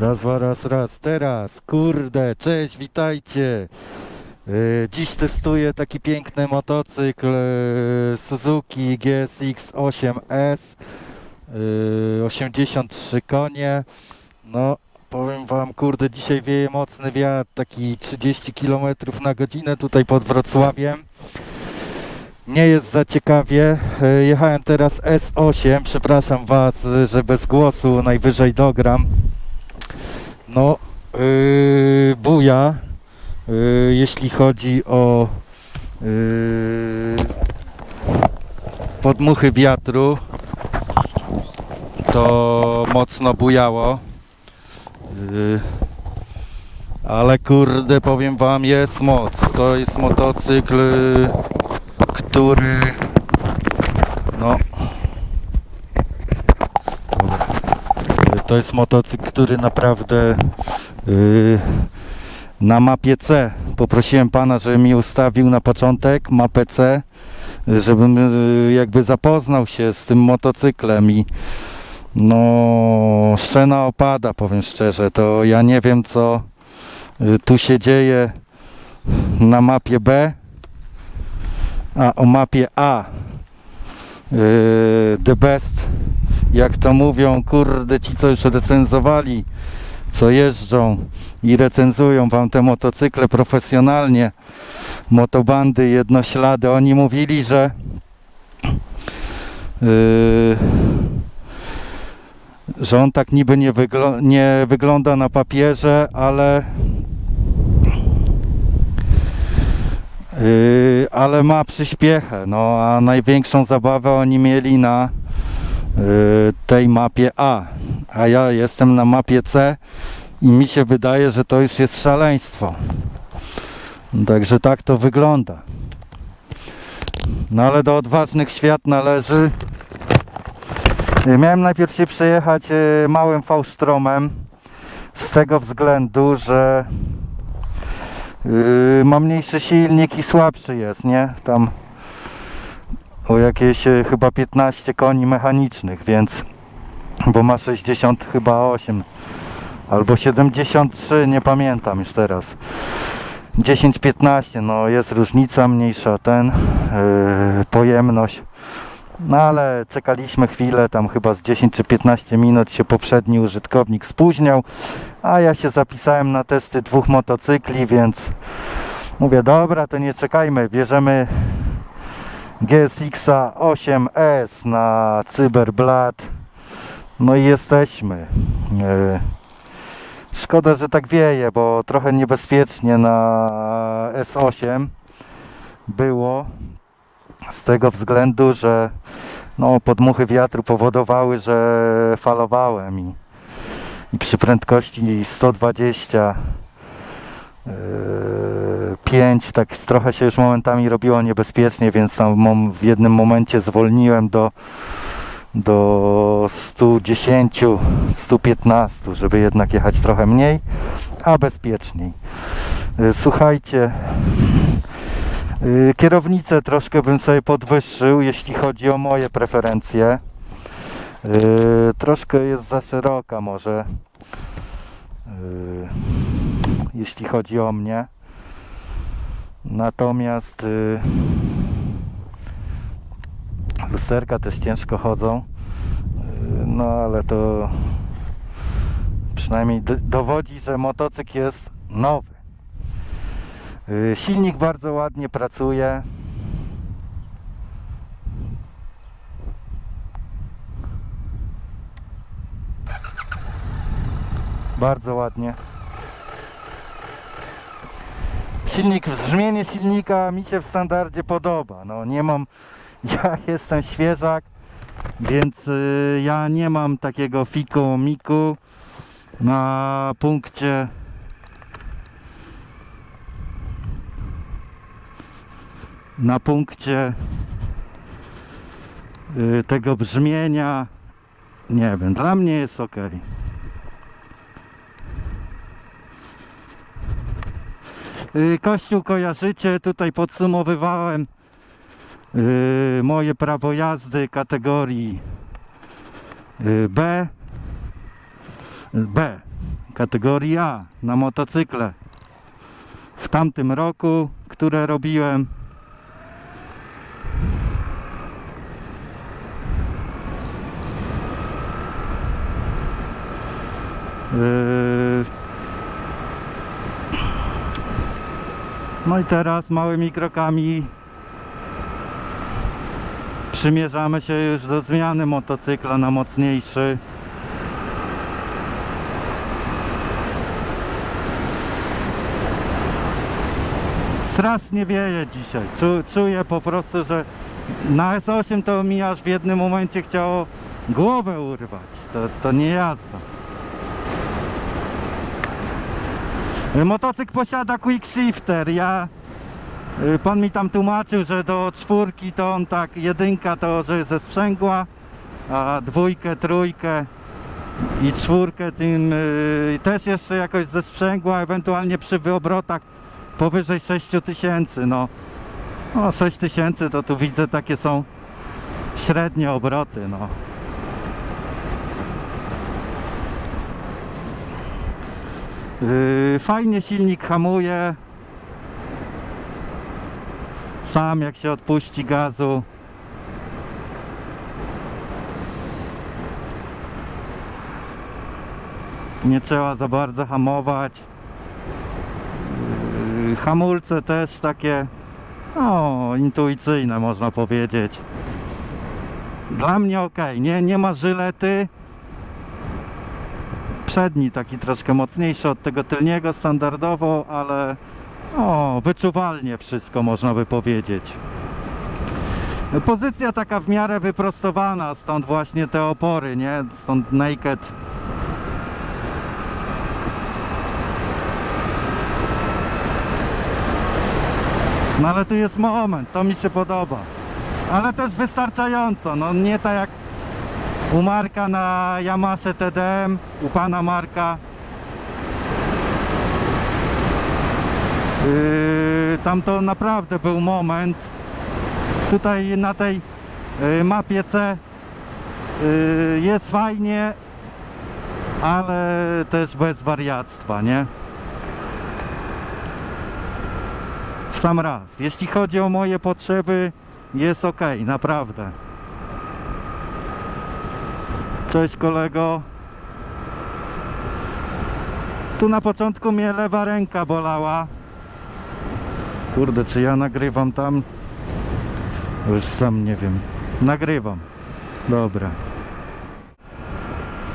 Raz, raz, raz, teraz, kurde, cześć, witajcie. Yy, Dziś testuję taki piękny motocykl yy, Suzuki GSX 8S, yy, 83 konie. No, powiem wam, kurde, dzisiaj wieje mocny wiatr, taki 30 km na godzinę tutaj pod Wrocławiem. Nie jest za ciekawie. Jechałem teraz S8, przepraszam was, że bez głosu najwyżej dogram. No, yy, buja, yy, jeśli chodzi o yy, podmuchy wiatru, to mocno bujało. Yy, ale kurde, powiem wam, jest moc. To jest motocykl, który no Dobra. Yy, To jest motocykl, który naprawdę yy, na mapie C. Poprosiłem pana, żeby mi ustawił na początek mapę C, żebym yy, jakby zapoznał się z tym motocyklem i no szczena opada, powiem szczerze. To ja nie wiem co yy, tu się dzieje na mapie B, a o mapie A. Yy, the best jak to mówią, kurde, ci co już recenzowali, co jeżdżą i recenzują wam te motocykle profesjonalnie, motobandy, jednoślady, oni mówili, że yy, że on tak niby nie, wygl- nie wygląda na papierze, ale yy, ale ma przyspiechę, no a największą zabawę oni mieli na tej mapie A, a ja jestem na mapie C i mi się wydaje, że to już jest szaleństwo. Także tak to wygląda. No ale do odważnych świat należy. Y, Miałem najpierw się przejechać y, małym V-stromem z tego względu, że y, ma mniejszy silnik i słabszy jest, nie? Tam o jakieś e, chyba 15 koni mechanicznych, więc bo ma 60 chyba 8 albo 73, nie pamiętam już teraz. 10-15, no jest różnica, mniejsza ten, yy, pojemność. No ale czekaliśmy chwilę, tam chyba z 10 czy 15 minut się poprzedni użytkownik spóźniał, a ja się zapisałem na testy dwóch motocykli, więc mówię, dobra, to nie czekajmy, bierzemy GSX 8S na Cyberblad. No i jesteśmy. E, Szkoda, że tak wieje, bo trochę niebezpiecznie na S8 było z tego względu, że no, podmuchy wiatru powodowały, że falowałem i, i przy prędkości 120 5, tak trochę się już momentami robiło niebezpiecznie, więc tam w jednym momencie zwolniłem do, do 110, 115, żeby jednak jechać trochę mniej, a bezpieczniej. Y, Słuchajcie, y, kierownicę troszkę bym sobie podwyższył, jeśli chodzi o moje preferencje. Troszkę jest za szeroka może, jeśli chodzi o mnie. Natomiast y, lusterka też ciężko chodzą. Y, no ale to przynajmniej dowodzi, że motocykl jest nowy. Y, silnik bardzo ładnie pracuje. Bardzo ładnie. Silnik, brzmienie silnika mi się w standardzie podoba. No nie mam, ja jestem świeżak, więc y, ja nie mam takiego fiku miku na punkcie na punkcie y, tego brzmienia nie wiem, dla mnie jest ok. Kościół kojarzycie, tutaj podsumowywałem y, moje prawo jazdy kategorii y, B. B. kategorii A na motocykle. W tamtym roku, które robiłem. No i teraz małymi krokami przymierzamy się już do zmiany motocykla na mocniejszy. Strasznie wieje dzisiaj. Czu, czuję po prostu, że na S8 to mi aż w jednym momencie chciało głowę urwać. To, to nie jazda. Motocykl posiada quick shifter. Ja, y, pan mi tam tłumaczył, że do czwórki to on tak, jedynka to, że ze sprzęgła, a dwójkę, trójkę i czwórkę tym y, też jeszcze jakoś ze sprzęgła, ewentualnie przy wyobrotach powyżej 6000, no. No 6000 to tu widzę takie są średnie obroty, no. Yy, fajnie silnik hamuje. Sam jak się odpuści gazu. Nie trzeba za bardzo hamować. Yy, Hamulce też takie no, intuicyjne można powiedzieć. Dla mnie ok, nie, nie ma żylety przedni taki troszkę mocniejszy od tego tylniego standardowo, ale wyczuwalnie wszystko można by powiedzieć. Pozycja taka w miarę wyprostowana, stąd właśnie te opory, nie? Stąd naked. No ale tu jest moment, to mi się podoba. Ale też wystarczająco, no nie tak jak u Marka na Yamasze TDM, u pana Marka. Yy, tam to naprawdę był moment. Tutaj na tej yy, mapie C yy, jest fajnie, ale też bez wariactwa, nie? W sam raz. Jeśli chodzi o moje potrzeby, jest ok, naprawdę. Cześć kolego. Tu na początku mnie lewa ręka bolała. Kurde, czy ja nagrywam tam? Już sam nie wiem. Nagrywam. Dobra.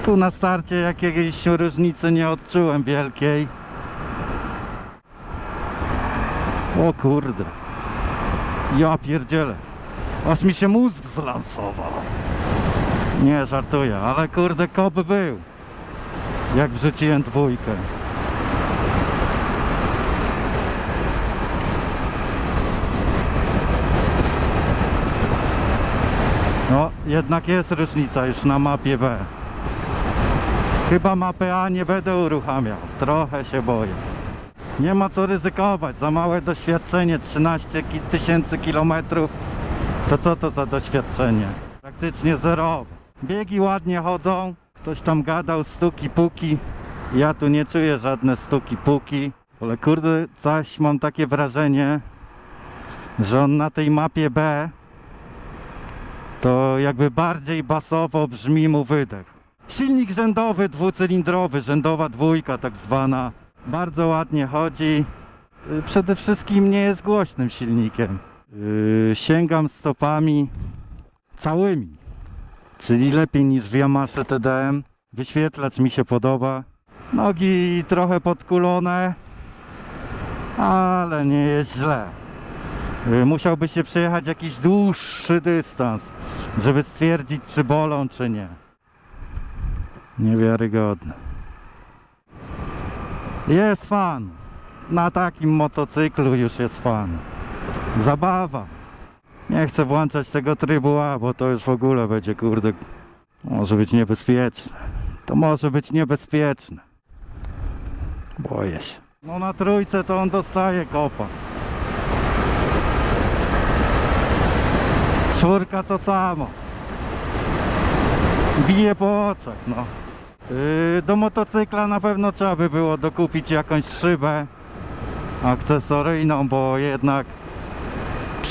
Tu na starcie jakiejś różnicy nie odczułem wielkiej. O kurde. Ja pierdzielę. Aż mi się mózg zlansował. Nie, żartuję, ale kurde kop był. Jak wrzuciłem dwójkę. No, jednak jest różnica już na mapie B. Chyba mapę A nie będę uruchamiał. Trochę się boję. Nie ma co ryzykować. Za małe doświadczenie, 13 ki- tysięcy kilometrów. To co to za doświadczenie? Praktycznie zerowe. Biegi ładnie chodzą. Ktoś tam gadał stuki puki. Ja tu nie czuję żadne stuki puki. Ale kurde, coś mam takie wrażenie, że on na tej mapie B to jakby bardziej basowo brzmi mu wydech. Silnik rzędowy, dwucylindrowy, rzędowa dwójka tak zwana. Bardzo ładnie chodzi. Przede wszystkim nie jest głośnym silnikiem. Yy, sięgam stopami całymi, czyli lepiej niż w Yamaha TDM. Wyświetlacz mi się podoba. Nogi trochę podkulone, ale nie jest źle. Y, Musiałby się przejechać jakiś dłuższy dystans, żeby stwierdzić, czy bolą, czy nie. Niewiarygodne. Jest fan. Na takim motocyklu już jest fan. Zabawa. Nie chcę włączać tego trybu A, bo to już w ogóle będzie, kurde, może być niebezpieczne. To może być niebezpieczne. Boję się. No na trójce to on dostaje kopa. Czwórka to samo. Bije po oczach, no. Yy, do motocykla na pewno trzeba by było dokupić jakąś szybę akcesoryjną, bo jednak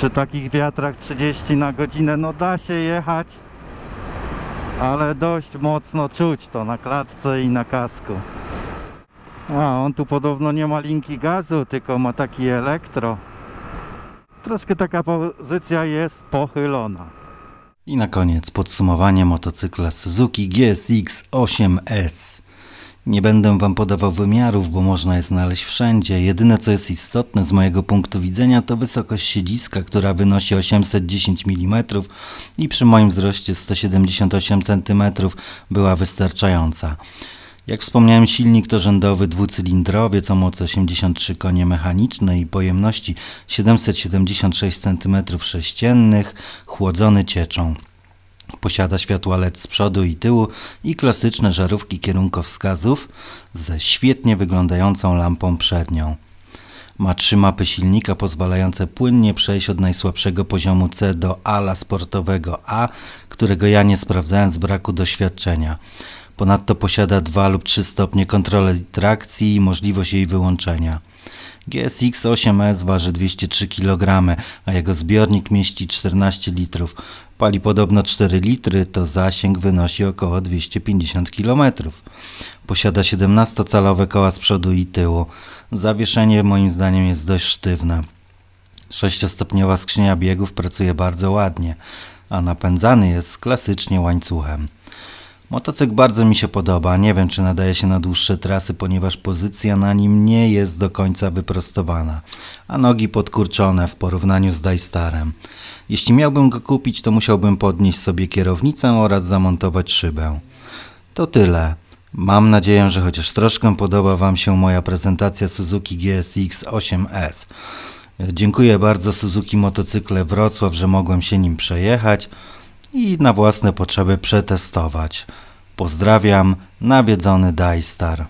przy takich wiatrach 30 na godzinę no da się jechać, ale dość mocno czuć to na klatce i na kasku. A on tu podobno nie ma linki gazu, tylko ma taki elektro. Troszkę taka pozycja jest pochylona. I na koniec podsumowanie motocykla Suzuki GSX 8S. Nie będę Wam podawał wymiarów, bo można je znaleźć wszędzie. Jedyne co jest istotne z mojego punktu widzenia to wysokość siedziska, która wynosi 810 mm i przy moim wzroście 178 cm była wystarczająca. Jak wspomniałem, silnik to rzędowy dwucylindrowiec o mocy 83 konie mechaniczne i pojemności 776 cm3, chłodzony cieczą. Posiada światła LED z przodu i tyłu i klasyczne żarówki kierunkowskazów ze świetnie wyglądającą lampą przednią. Ma trzy mapy silnika pozwalające płynnie przejść od najsłabszego poziomu C do ala sportowego A, którego ja nie sprawdzałem z braku doświadczenia. Ponadto posiada 2 lub 3 stopnie kontroli trakcji i możliwość jej wyłączenia. GSX 8S waży 203 kg, a jego zbiornik mieści 14 litrów. Pali podobno 4 litry, to zasięg wynosi około 250 km. Posiada 17-calowe koła z przodu i tyłu. Zawieszenie moim zdaniem jest dość sztywne. Sześciostopniowa skrzynia biegów pracuje bardzo ładnie, a napędzany jest klasycznie łańcuchem. Motocykl bardzo mi się podoba. Nie wiem, czy nadaje się na dłuższe trasy, ponieważ pozycja na nim nie jest do końca wyprostowana, a nogi podkurczone w porównaniu z Dajstarem. Jeśli miałbym go kupić, to musiałbym podnieść sobie kierownicę oraz zamontować szybę. To tyle. Mam nadzieję, że chociaż troszkę podoba Wam się moja prezentacja Suzuki GSX 8S. Dziękuję bardzo Suzuki Motocykle Wrocław, że mogłem się nim przejechać i na własne potrzeby przetestować. Pozdrawiam, nawiedzony Dajstar.